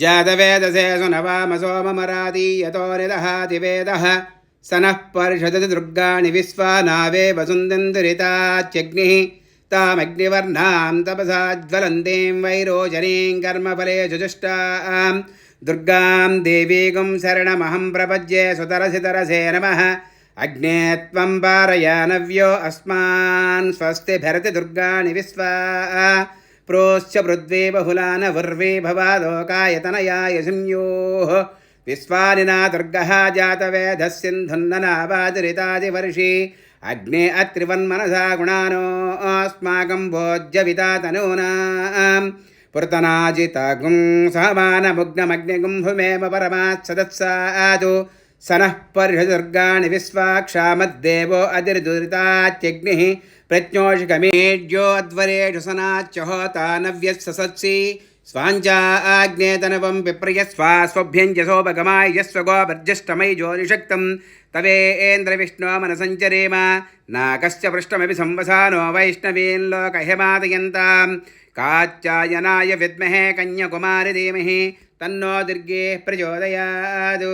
जातवेदसे सुनवामसोममरादीयतो निदहाति वेदः स नः पर्षदति दुर्गाणि विश्वा नावे वसुन्दन्दिरितात्यग्निः तामग्निवर्णां तपसा ज्वलन्तीं वैरोचनीं कर्मफले जुजुष्टां दुर्गां देवीगुं शरणमहं प्रपद्ये सुतरसितरसे नमः अग्ने त्वं पारयानव्यो अस्मान् स्वस्तिभरति दुर्गाणि विश्वा प्रोश्च पृथ्वी बहुलान वर्वे भवालोकायतनयाय संयोः विश्वानिना दुर्गः जातवेधः सिन्धुन्ननावातिरितादिवर्षि अग्ने अत्रिवन्मनसा गुणानो अस्माकं भोज्यविता तनूनाम् पुरतनाजितगुं सहमानमुग्नमग्निगुं हुमेम परमात् सदत्सादु स नः पर्षदुर्गाणि विश्वाक्षामद्देवो अतिर्दुरितात्यग्निः प्रज्ञोषिकमेड्योऽध्वरेषु सनाच्यहोता नव्यस्सत्सि स्वाञ्चा आग्नेतनवं विप्रयस्वा स्वभ्यञ्जसोपगमाय यस्वगोपर्जष्टमयि ज्योतिषक्तं तवेन्द्रविष्णो मनसञ्चरेम नाकश्च पृष्ठमपि संवसानो वैष्णवीन् लोकह्यमादयन्तां कात्यायनाय विद्महे कन्यकुमारि धीमहि तन्नो दुर्गे प्रचोदयात्